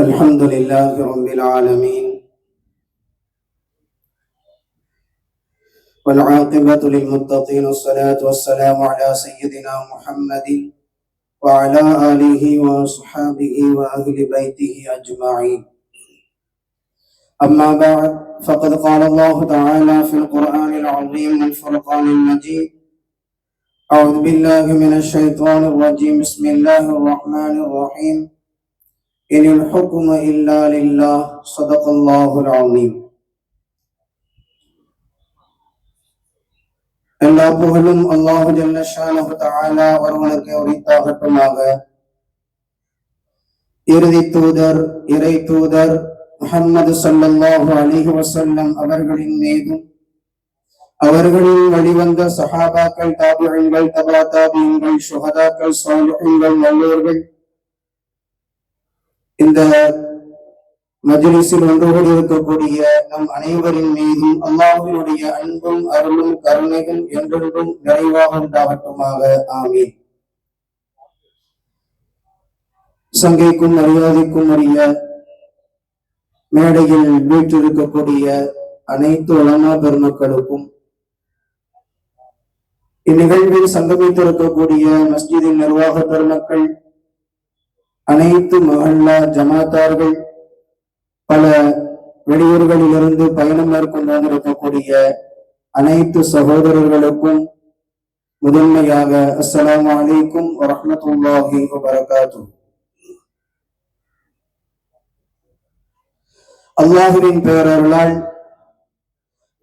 الحمد لله رب العالمين والعاقبة للمتقين والصلاة والسلام على سيدنا محمد وعلى آله وأصحابه وأهل بيته أجمعين. أما بعد فقد قال الله تعالى في القرآن العظيم والفرقان المجيد أعوذ بالله من الشيطان الرجيم. بسم الله الرحمن الرحيم. إن الحكم إلا لله صدق الله العظيم எல்லா புகழும் அல்லாஹு ஜல்லஷானஹு தஆலா ஒருவனுக்கு உரித்தாகட்டுமாக இறுதி தூதர் இறை தூதர் முஹம்மது ஸல்லல்லாஹு அலைஹி வஸல்லம் அவர்களின் மீதும் அவர்களின் வழிவந்த சஹாபாக்கள் தாபிகள் தபா தாபியங்கள் சுஹதாக்கள் சாலிஹீன்கள் நல்லோர்கள் இந்த மஜ்லிஸில் ஒன்று கூடி இருக்கக்கூடிய நம் அனைவரின் மீதும் அல்லாஹினுடைய அன்பும் அருளும் கருணையும் என்றென்றும் நிறைவாக உண்டாகட்டுமாக. ஆமீன். சங்கைக்கும் மரியாதைக்கும் உரிய மேடையில் வீற்றிருக்கக்கூடிய அனைத்து உலமா பெருமக்களுக்கும் இந்நிகழ்வில் சங்கமித்திருக்கக்கூடிய மஸ்ஜிதின் நிர்வாக பெருமக்கள் அனைத்து மகல்லா ஜமாத்தார்கள் பல வெளியூர்களிலிருந்து பயணம் மேற்கொண்டு வந்திருக்கக்கூடிய அனைத்து சகோதரர்களுக்கும் முதன்மையாக அஸ்லாம் அலைக்கும் வரமத்துல்லாஹி வரகாத்து அல்லாஹுவின் பேரர்களால்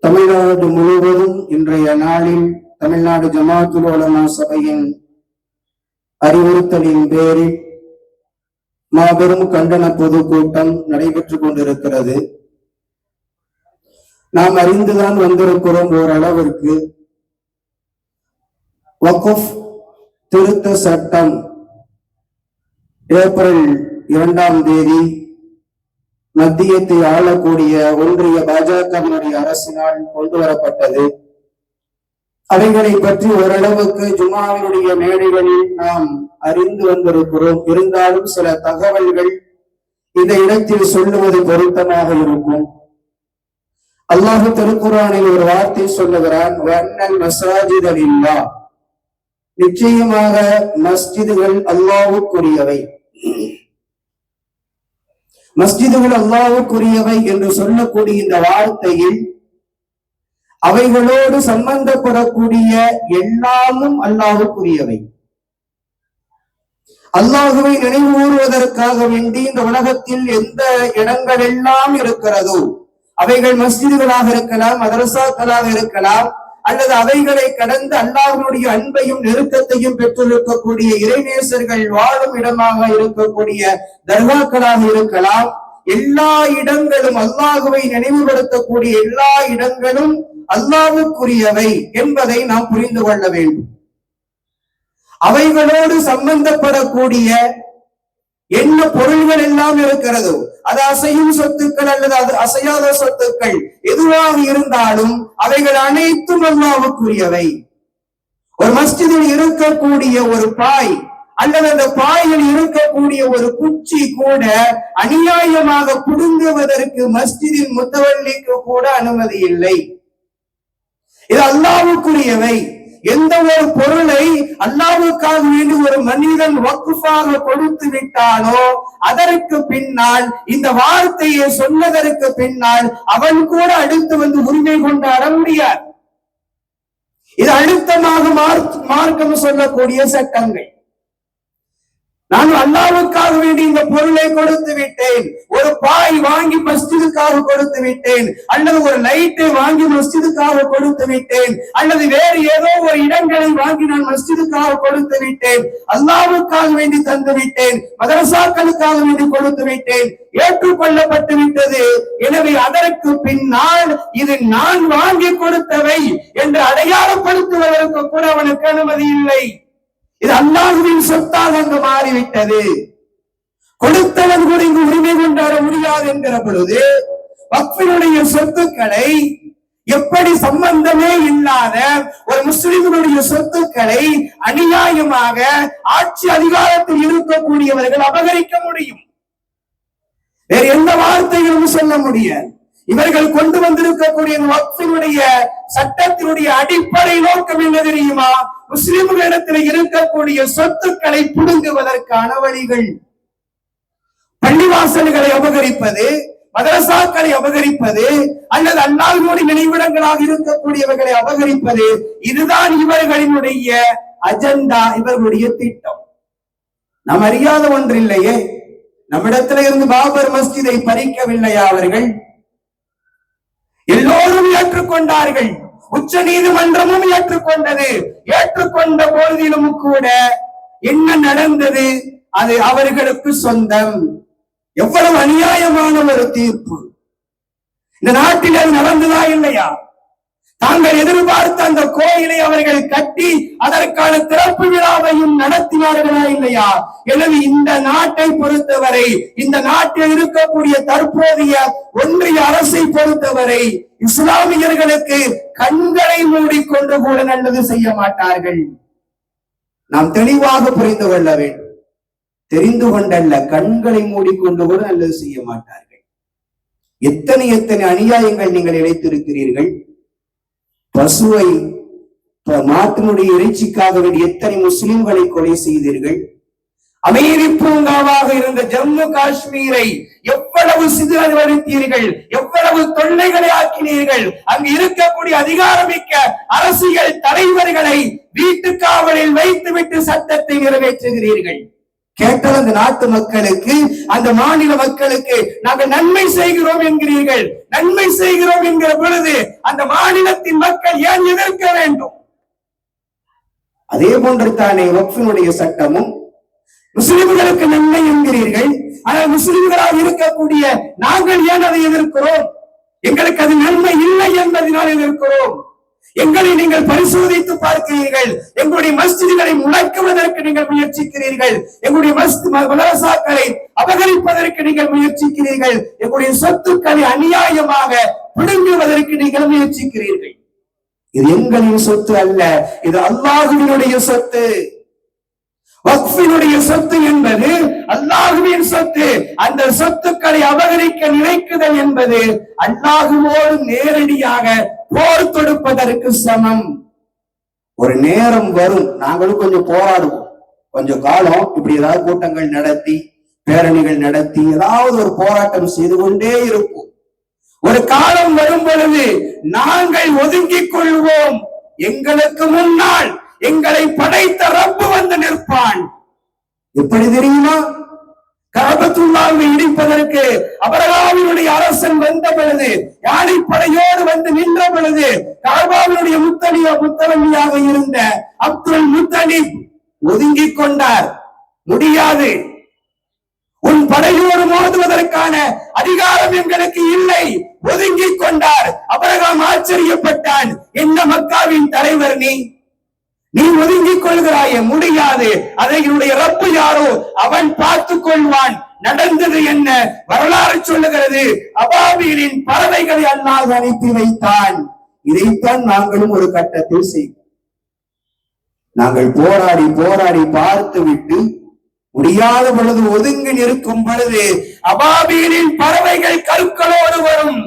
தமிழ்நாடு முழுவதும் இன்றைய நாளில் தமிழ்நாடு ஜமாத்துல் சபையின் அறிவுறுத்தலின் பேரில் மாபெரும் கண்டன பொதுக்கூட்டம் நடைபெற்றுக் கொண்டிருக்கிறது. நாம் அறிந்துதான் வந்திருக்கிறோம் ஓரளவிற்கு. வகுஃப் திருத்த சட்டம் ஏப்ரல் இரண்டாம் தேதி மத்தியத்தை ஆளக்கூடிய ஒன்றிய பாஜகவினுடைய அரசினால் கொண்டு வரப்பட்டது. அவைகளை பற்றி ஓரளவுக்கு ஜுமாவினுடைய மேடைகளில் நாம் அறிந்து வந்திருக்கிறோம். இருந்தாலும் சில தகவல்கள் இந்த இடத்தில் சொல்லுவது பொருத்தமாக இருக்கும். அல்லாஹு திருக்குறானில் ஒரு வார்த்தை சொல்லுகிறான் வண்ணல் மசாஜிதல் இல்லா. நிச்சயமாக மஸ்ஜிதுகள் அல்லாவுக்குரியவை மஸ்ஜிதுகள் அல்லாவுக்குரியவை என்று சொல்லக்கூடிய இந்த வார்த்தையில் அவைகளோடு சம்பந்தப்படக்கூடிய எல்லாமும் அல்லாஹுக்குரியவை. அல்லாஹுவை நினைவு கூறுவதற்காக வேண்டி இந்த உலகத்தில் எந்த இடங்கள் எல்லாம் இருக்கிறதோ அவைகள் மஸ்ஜிதுகளாக இருக்கலாம் மதரசாக்களாக இருக்கலாம் அல்லது அவைகளை கடந்து அல்லாஹனுடைய அன்பையும் நெருக்கத்தையும் பெற்றிருக்கக்கூடிய இறைநேசர்கள் வாழும் இடமாக இருக்கக்கூடிய தர்காக்களாக இருக்கலாம் எல்லா இடங்களும் அல்லாஹுவை நினைவுபடுத்தக்கூடிய எல்லா இடங்களும் அல்லாவுக்குரியவை என்பதை நாம் புரிந்து கொள்ள வேண்டும். அவைகளோடு சம்பந்தப்படக்கூடிய என்ன பொருள்கள் எல்லாம் இருக்கிறதோ அது அசையும் சொத்துக்கள் அல்லது அது அசையாத சொத்துக்கள் எதுவாக இருந்தாலும் அவைகள் அனைத்தும் அல்லாவுக்குரியவை. ஒரு மஸ்ஜிதில் இருக்கக்கூடிய ஒரு பாய் அல்லது அந்த பாயில் இருக்கக்கூடிய ஒரு குச்சி கூட அநியாயமாக புடுங்குவதற்கு மஸ்ஜிதின் முத்தவள்ளிக்கு கூட அனுமதி இல்லை. இது அல்லாவுக்குரியவை. எந்த ஒரு பொருளை அல்லாவுக்காக வேண்டி ஒரு மனிதன் வக்குஃபாக கொடுத்து விட்டானோ அதற்கு பின்னால் இந்த வார்த்தையை சொன்னதற்கு பின்னால் அவன் கூட அடுத்து வந்து உரிமை கொண்டாட முடியாது. இது அழுத்தமாக மார்க்கம் சொல்லக்கூடிய சட்டங்கள். நான் அல்லாவுக்காக வேண்டி இந்த பொருளை கொடுத்து விட்டேன். ஒரு பாய் வாங்கி மஸ்ஜிதுக்காக கொடுத்து விட்டேன். அல்லது ஒரு லைட்டை வாங்கி மஸ்ஜிதுக்காக கொடுத்து விட்டேன். அல்லது வேறு ஏதோ ஒரு இடங்களை வாங்கி நான் மஸ்ஜிதுக்காக கொடுத்து விட்டேன். அல்லாவுக்காக வேண்டி தந்து விட்டேன். மதரசாக்களுக்காக வேண்டி கொடுத்து விட்டேன். ஏற்றுக்கொள்ளப்பட்டு விட்டது. எனவே அதற்கு பின்னால் இது நான் வாங்கி கொடுத்தவை என்று அடையாளப்படுத்துவதற்கு கூட அவனுக்கு அனுமதி இல்லை. இது அல்லாஹுவின் சொத்தாக அங்கு மாறிவிட்டது. கொடுத்தவன் கூட இங்கு உரிமை கொண்டாட முடியாது என்கிற பொழுது வக்ஃபினுடைய சொத்துக்களை எப்படி சம்பந்தமே இல்லாத ஒரு முஸ்லிம்களுடைய சொத்துக்களை அநியாயமாக ஆட்சி அதிகாரத்தில் இருக்கக்கூடியவர்கள் அபகரிக்க முடியும். வேறு எந்த வார்த்தைகளும் சொல்ல முடியாது. இவர்கள் கொண்டு வந்திருக்கக்கூடிய வக்ஃபினுடைய சட்டத்தினுடைய அடிப்படை நோக்கம் என்ன தெரியுமா? முஸ்லிம்களிடத்தில் இருக்கக்கூடிய சொத்துக்களை புடுங்குவதற்கான வழிகள். பள்ளிவாசல்களை அபகரிப்பது மதரசாக்களை அபகரிப்பது அல்லது அல்லாஹ்வுடைய நினைவிடங்களாக இருக்கக்கூடியவர்களை அபகரிப்பது இதுதான் இவர்களினுடைய அஜெண்டா இவர்களுடைய திட்டம். நாம் அறியாத ஒன்றில்லையே நம்மிடத்துல இருந்து பாபர் மஸ்ஜிதை பறிக்கவில்லையா அவர்கள்? எல்லோரும் ஏற்றுக்கொண்டார்கள். உச்ச நீதிமன்றமும் ஏற்றுக்கொண்டது. ஏற்றுக்கொண்ட பொழுதிலும் கூட என்ன நடந்தது? அது அவர்களுக்கு சொந்தம். எவ்வளவு அநியாயமான ஒரு தீர்ப்பு. இந்த நாட்டில் அது நடந்ததா இல்லையா? தாங்கள் எதிர்பார்த்த அந்த கோயிலை அவர்கள் கட்டி அதற்கான திறப்பு விழாவையும் நடத்தினார்களா இல்லையா? எனவே இந்த நாட்டை பொறுத்தவரை இந்த நாட்டில் இருக்கக்கூடிய தற்போதைய ஒன்றிய அரசை பொறுத்தவரை இஸ்லாமியர்களுக்கு கண்களை மூடிக்கொண்டு கூட நல்லது செய்ய மாட்டார்கள். நாம் தெளிவாக புரிந்து கொள்ள வேண்டும். தெரிந்து கொண்டல்ல கண்களை மூடிக்கொண்டு கூட நல்லது செய்ய மாட்டார்கள். எத்தனை எத்தனை அநியாயங்கள் நீங்கள் இழைத்திருக்கிறீர்கள்? பசுவை ப- மாட்டினுடைய இறைச்சிக்காக வேண்டிய எத்தனை முஸ்லிம்களை கொலை செய்தீர்கள்? அமைதி பூங்காவாக இருந்த ஜம்மு காஷ்மீரை எவ்வளவு சிதறடித்தீர்கள் எவ்வளவு தொல்லைகளை ஆக்கினீர்கள்? அங்கு இருக்கக்கூடிய அதிகாரமிக்க அரசியல் தலைவர்களை வீட்டு காவலில் வைத்துவிட்டு சட்டத்தை நிறைவேற்றுகிறீர்கள். கேட்டால் அந்த நாட்டு மக்களுக்கு அந்த மாநில மக்களுக்கு நாங்கள் நன்மை செய்கிறோம் என்கிறீர்கள். நன்மை செய்கிறோம் என்கிற பொழுது அந்த மாநிலத்தின் மக்கள் ஏன் எதிர்க்க வேண்டும்? அதே போன்று தானே வக்ஃபினுடைய சட்டமும். முஸ்லிம்களுக்கு நன்மை என்கிறீர்கள். ஆனால் முஸ்லிம்களாக இருக்கக்கூடிய நாங்கள் ஏன் அதை எதிர்க்கிறோம்? எங்களுக்கு அது நன்மை இல்லை என்பதனால் எதிர்க்கிறோம். எங்களை நீங்கள் பரிசோதித்து பார்க்கிறீர்கள். எங்களுடைய மஸ்ஜிதுகளை முளைக்குவதற்கு நீங்கள் முயற்சிக்கிறீர்கள். எங்களுடைய மஸ்து மதரசாக்களை அபகரிப்பதற்கு நீங்கள் முயற்சிக்கிறீர்கள். எங்களுடைய சொத்துக்களை அநியாயமாக பிடுங்குவதற்கு நீங்கள் முயற்சிக்கிறீர்கள். இது எங்களின் சொத்து அல்ல இது அல்லாஹுவினுடைய சொத்து. வக்ஃபினுடைய சொத்து என்பது அல்லாஹுவின் சொத்து. அந்த சொத்துக்களை அபகரிக்க நினைக்குதல் என்பது அல்லாஹுவோடு நேரடியாக போர் தொடுப்பதற்கு சமம். ஒரு நேரம் வரும். நாங்களும் கொஞ்சம் போராடுவோம். கொஞ்சம் காலம் இப்படி ஏதாவது கூட்டங்கள் நடத்தி பேரணிகள் நடத்தி ஏதாவது ஒரு போராட்டம் செய்து கொண்டே இருப்போம். ஒரு காலம் வரும் பொழுது நாங்கள் ஒதுங்கிக் கொள்வோம். எங்களுக்கு முன்னால் எங்களை படைத்த ரப்பு வந்து நிற்பான். எப்படி தெரியுமா? கரபத்துல்லாவை இடிப்பதற்கு அபரகாவினுடைய அரசன் வந்த பொழுது யானைப்படையோடு வந்து நின்ற பொழுது கரபாவினுடைய முத்தலிய முத்தவல்லியாக இருந்த அப்துல் முத்தலிப் ஒதுங்கிக் கொண்டார். முடியாது. உன் படையோடு மோதுவதற்கான அதிகாரம் எங்களுக்கு இல்லை. ஒதுங்கிக் கொண்டார். அபரகாம் ஆச்சரியப்பட்டான். என்ன மக்காவின் தலைவர் நீ? நீ ஒதுங்கிக் கொள்கிறாயே முடியாது. அதை என்னுடைய ரப்பு யாரோ அவன் பார்த்துக் கொள்வான். நடந்தது என்ன? வரலாறு சொல்லுகிறது. அபாபியலின் பறவைகளை அல்லாஹ் அனுப்பி வைத்தான். இதைத்தான் நாங்களும் ஒரு கட்டத்தில் செய்வோம். நாங்கள் போராடி போராடி பார்த்து விட்டு முடியாத பொழுது ஒதுங்கி நிற்கும் பொழுது அபாபியலின் பறவைகள் கருக்களோடு வரும்.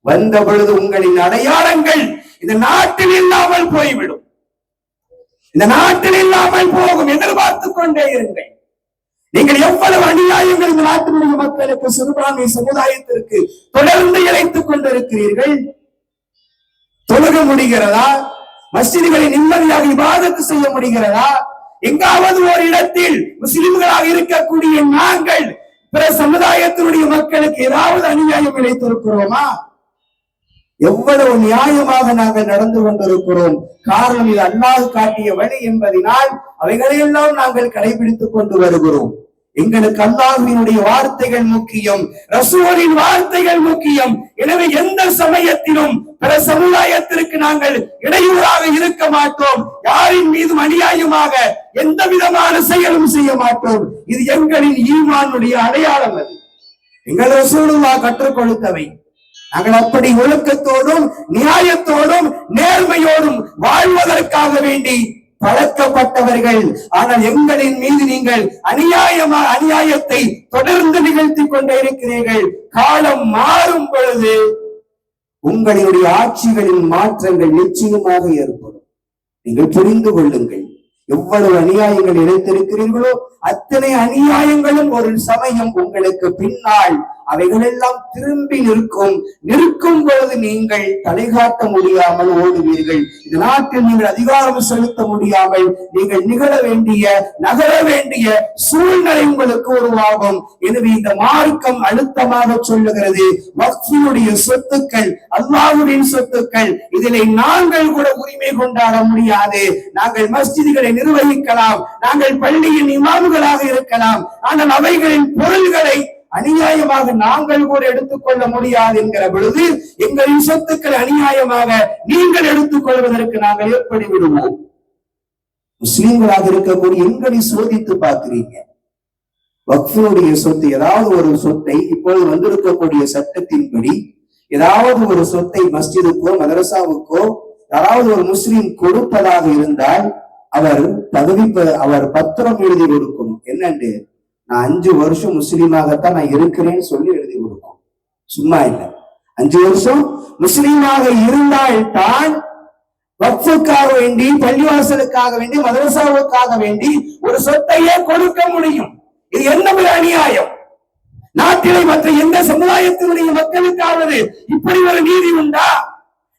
வந்த பொழுது உங்களின் அடையாளங்கள் இந்த நாட்டில் இல்லாமல் போய்விடும். இந்த நாட்டில் இல்லாமல் போகும். என்று பார்த்துக் கொண்டே இருங்கள். நீங்கள் எவ்வளவு அநியாயங்கள் இந்த நாட்டினுடைய மக்களுக்கு சிறுபான்மை சமுதாயத்திற்கு தொடர்ந்து இழைத்துக் கொண்டிருக்கிறீர்கள்? தொழுக முடிகிறதா? மசிதிகளை நிம்மதியாக விவாதத்து செய்ய முடிகிறதா? எங்காவது ஒரு இடத்தில் முஸ்லிம்களாக இருக்கக்கூடிய நாங்கள் பிற சமுதாயத்தினுடைய மக்களுக்கு ஏதாவது அநியாயம் இழைத்திருக்கிறோமா? எவ்வளவு நியாயமாக நாங்கள் நடந்து கொண்டிருக்கிறோம். காரணம் இது அல்லாஹ் காட்டிய வழி என்பதனால் அவைகளையெல்லாம் நாங்கள் கடைபிடித்துக் கொண்டு வருகிறோம். எங்களுக்கு அல்லாஹினுடைய வார்த்தைகள் முக்கியம் ரசூலின் வார்த்தைகள் முக்கியம். எனவே எந்த சமயத்திலும் பிற சமுதாயத்திற்கு நாங்கள் இடையூறாக இருக்க மாட்டோம். யாரின் மீதும் அநியாயமாக எந்த விதமான செயலும் செய்ய மாட்டோம். இது எங்களின் ஈமானுடைய அடையாளம் அது. எங்கள் ரசூலுல்லா கற்றுக் கொடுத்தவை. நாங்கள் அப்படி ஒழுக்கத்தோடும் நியாயத்தோடும் நேர்மையோடும் வாழ்வதற்காக வேண்டி பழக்கப்பட்டவர்கள். ஆனால் எங்களின் மீது நீங்கள் அநியாயமா அநியாயத்தை தொடர்ந்து நிகழ்த்தி கொண்டே இருக்கிறீர்கள். காலம் மாறும் பொழுது உங்களுடைய ஆட்சிகளின் மாற்றங்கள் நிச்சயமாக ஏற்படும். நீங்கள் புரிந்து கொள்ளுங்கள். எவ்வளவு அநியாயங்கள் இணைத்திருக்கிறீர்களோ அத்தனை அநியாயங்களும் ஒரு சமயம் உங்களுக்கு பின்னால் அவைகளெல்லாம் திரும்பி நிற்கும். நிற்கும் பொழுது நீங்கள் தலைகாட்ட முடியாமல் ஓடுவீர்கள். இந்த நாட்டில் நீங்கள் அதிகாரம் செலுத்த முடியாமல் நீங்கள் நிகழ வேண்டிய நகர வேண்டிய சூழ்நிலை உங்களுக்கு உருவாகும். எனவே இந்த மார்க்கம் அழுத்தமாக சொல்லுகிறது. வக்ஃபினுடைய சொத்துக்கள் அல்லாஹுடைய சொத்துக்கள் இதனை நாங்கள் கூட உரிமை கொண்டாட முடியாது. நாங்கள் மஸ்ஜிதுகளை நிர்வகிக்கலாம். நாங்கள் பள்ளியின் இமாம்களாக இருக்கலாம். ஆனால் அவைகளின் பொருள்களை அநியாயமாக நாங்கள் கூட எடுத்துக்கொள்ள முடியாது என்கிற பொழுது எங்களின் சொத்துக்களை அநியாயமாக நீங்கள் எடுத்துக்கொள்வதற்கு நாங்கள் எப்படி விடுவோம்? முஸ்லீம்களாக இருக்கக்கூடிய எங்களை சோதித்து பார்க்கிறீங்க. வக்ஃபினுடைய சொத்து ஏதாவது ஒரு சொத்தை இப்பொழுது வந்திருக்கக்கூடிய சட்டத்தின்படி ஏதாவது ஒரு சொத்தை மஸ்ஜிதுக்கோ மதரசாவுக்கோ யாராவது ஒரு முஸ்லீம் கொடுப்பதாக இருந்தால் அவர் பதவி அவர் பத்திரம் எழுதி கொடுக்கணும் என்னண்டு? நான் அஞ்சு வருஷம் முஸ்லீமாகத்தான் நான் இருக்கிறேன்னு சொல்லி எழுதி கொடுக்கும். சும்மா இல்லை. அஞ்சு வருஷம் முஸ்லீமாக இருந்தால் தான் வக்ஃபுக்காக வேண்டி பள்ளிவாசலுக்காக வேண்டி மதரசாவுக்காக வேண்டி ஒரு சொத்தையே கொடுக்க முடியும். இது என்ன ஒரு அநியாயம்? நாட்டிலே மற்ற எந்த சமுதாயத்தினுடைய மக்களுக்காவது இப்படி ஒரு நீதி உண்டா?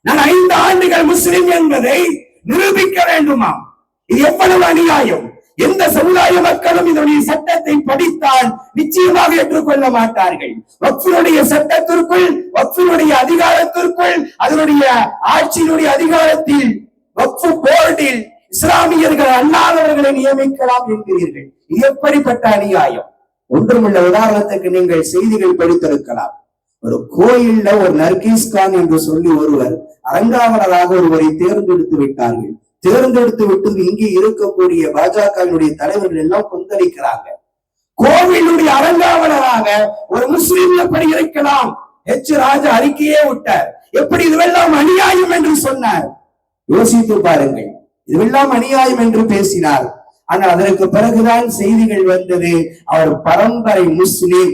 நான் ஐந்து ஆண்டுகள் முஸ்லிம் என்பதை நிரூபிக்க வேண்டுமா இது எவ்வளவு அநியாயம்? எந்த சமுதாய மக்களும் இதனுடைய சட்டத்தை படித்தால் நிச்சயமாக ஏற்றுக்கொள்ள மாட்டார்கள். வக்ஃபினுடைய சட்டத்திற்குள் வக்ஃபினுடைய அதிகாரத்திற்குள் அதனுடைய ஆட்சியினுடைய அதிகாரத்தில் வக்ஃபு போர்டில் இஸ்லாமியர்கள் அல்லாதவர்களை நியமிக்கலாம் என்கிறீர்கள். இது எப்படிப்பட்ட அநியாயம்? ஒன்றுமில்ல உதாரணத்துக்கு நீங்கள் செய்திகள் படித்திருக்கலாம். ஒரு கோயில்ல ஒரு நர்கீஸ் கான் என்று சொல்லி ஒருவர் அரங்காவலராக ஒருவரை தேர்ந்தெடுத்து விட்டார்கள். தேர்ந்தெடுத்து விட்டு இங்கே இருக்கக்கூடிய பாஜகவினுடைய தலைவர்கள் எல்லாம் கொந்தளிக்கிறாங்க. கோவிலுடைய அரங்காவலராக ஒரு முஸ்லீம்ல எப்படி இருக்கலாம்? எச் ராஜா அறிக்கையே விட்டார். எப்படி இதுவெல்லாம் அநியாயம் என்று சொன்னார்? யோசித்து பாருங்கள். இதுவெல்லாம் அநியாயம் என்று பேசினார். ஆனால் அதற்கு பிறகுதான் செய்திகள் வந்தது. அவர் பரம்பரை முஸ்லிம்.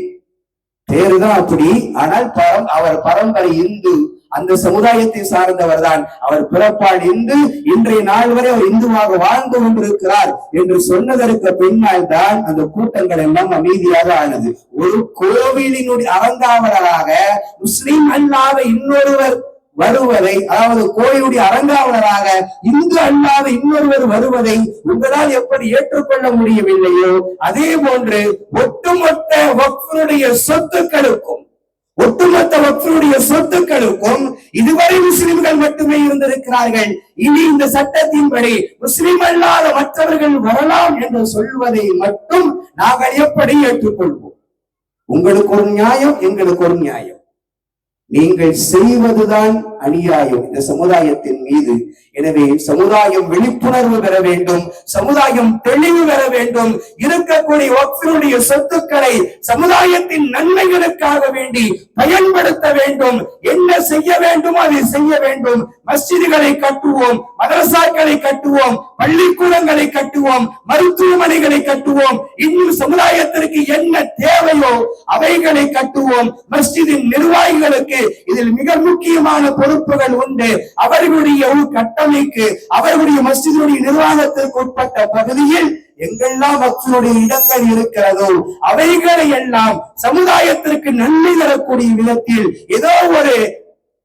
பேருதான் அப்படி. ஆனால் பரம் அவர் பரம்பரை இந்து. அந்த சமுதாயத்தை சார்ந்தவர் தான் அவர் பிறப்பால் இந்து இன்றைய நாள் வரை அவர் இந்துவாக வாழ்ந்து கொண்டிருக்கிறார் என்று சொன்னதற்கு பின்னால் தான் அந்த கூட்டங்கள் எல்லாம் அமைதியாக ஆனது. ஒரு கோவிலினுடைய அரங்காவலராக முஸ்லிம் அல்லாத இன்னொருவர் வருவதை அதாவது கோயிலுடைய அரங்காவலராக இந்து அல்லாத இன்னொருவர் வருவதை உங்களால் எப்படி ஏற்றுக்கொள்ள முடியவில்லையோ அதே போன்று ஒட்டுமொத்த வக்ஃபுடைய சொத்துக்களுக்கும் ஒட்டுமொத்த மக்களுடைய சொத்துக்களுக்கும் இதுவரை முஸ்லிம்கள் மட்டுமே இருந்திருக்கிறார்கள். இனி இந்த சட்டத்தின்படி முஸ்லிம் அல்லாத மற்றவர்கள் வரலாம் என்று சொல்வதை மட்டும் நாங்கள் எப்படி ஏற்றுக்கொள்வோம்? உங்களுக்கு ஒரு நியாயம் எங்களுக்கு ஒரு நியாயம். நீங்கள் செய்வதுதான் அநியாயம். இந்த சமுதாயத்தின் மீது. எனவே சமுதாயம் விழிப்புணர்வு பெற வேண்டும். சமுதாயம் தெளிவு பெற வேண்டும். இருக்கக்கூடிய வக்ஃபினுடைய சொத்துக்களை சமுதாயத்தின் நன்மைகளுக்காக வேண்டி பயன்படுத்த வேண்டும். என்ன செய்ய வேண்டுமோ அதை செய்ய வேண்டும். மஸ்ஜிதுகளை கட்டுவோம் மதரசாக்களை கட்டுவோம் பள்ளிக்கூடங்களை கட்டுவோம் மருத்துவமனைகளை கட்டுவோம். இன்னும் சமுதாயத்திற்கு என்ன தேவையோ அவைகளை கட்டுவோம். மஸ்ஜிதின் நிர்வாகிகளுக்கு இதில் மிக முக்கியமான பொறுப்புகள் உண்டு. அவர்களுடைய கட்டமைக்கு அவர்களுடைய மஸ்ஜிதுடைய நிர்வாகத்திற்கு உட்பட்ட பகுதியில் எங்கெல்லாம் மக்களுடைய இடங்கள் இருக்கிறதோ அவைகளை எல்லாம் சமுதாயத்திற்கு நன்மை தரக்கூடிய விதத்தில் ஏதோ ஒரு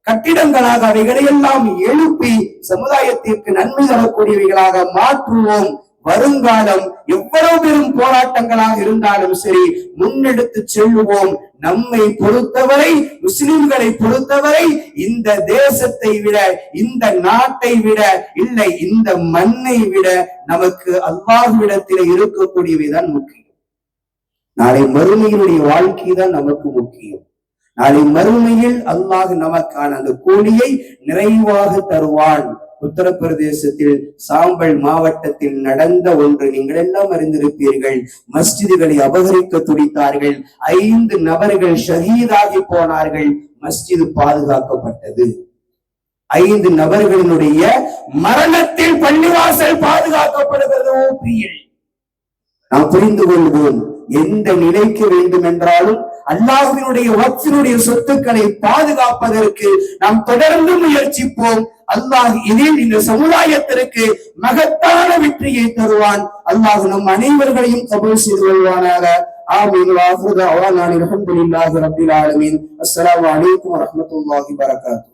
கட்டிடங்களாக அவைகளை எல்லாம் எழுப்பி சமுதாயத்திற்கு நன்மை தரக்கூடியவைகளாக மாற்றுவோம். வருங்காலம் எவ்வளவு பெரும் போராட்டங்களாக இருந்தாலும் சரி முன்னெடுத்து செல்லுவோம். நம்மை பொறுத்தவரை முஸ்லிம்களை பொறுத்தவரை இந்த தேசத்தை விட இந்த நாட்டை விட இல்லை இந்த மண்ணை விட நமக்கு அல்லாஹ்விடத்திலே இருக்கக்கூடியவைதான் முக்கியம். நாளை மறுமையினுடைய வாழ்க்கை தான் நமக்கு முக்கியம். நாளை மறுமையில் அல்லாஹ் நமக்கான அந்த கூலியை நிறைவாக தருவான். உத்தரப்பிரதேசத்தில் சாம்பல் மாவட்டத்தில் நடந்த ஒன்று நீங்கள் எல்லாம் அறிந்திருப்பீர்கள். மஸ்ஜிதுகளை அபகரிக்க துடித்தார்கள். ஐந்து நபர்கள் ஷஹீதாகி போனார்கள். மஸ்ஜிது பாதுகாக்கப்பட்டது. ஐந்து நபர்களினுடைய மரணத்தில் பள்ளிவாசல் பாதுகாக்கப்படுகிறதோ பிரியல். நாம் புரிந்து கொள்வோம் எந்த நிலைக்கு வேண்டும் என்றாலும் அல்லாஹ்வினுடைய வக்ஃபினுடைய சொத்துக்களை பாதுகாப்பதற்கு நாம் தொடர்ந்து முயற்சிப்போம். அல்லாஹ் இதில் இந்த சமுதாயத்திற்கு மகத்தான வெற்றியை தருவான். அல்லாஹ் நம் அனைவர்களையும் கபூல் செய்து கொள்வானாக. ஆமீன். வாஹுத அவானானி அல்ஹம்துலில்லாஹி ரப்பில் ஆலமீன். அஸ்ஸலாமு அலைக்கும் வரஹ்மத்துல்லாஹி வபரகாத்துஹு